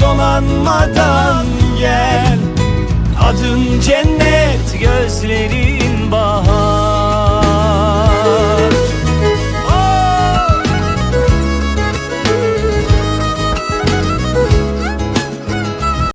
dolanmadan gel. Adın cennet, gözlerin bahar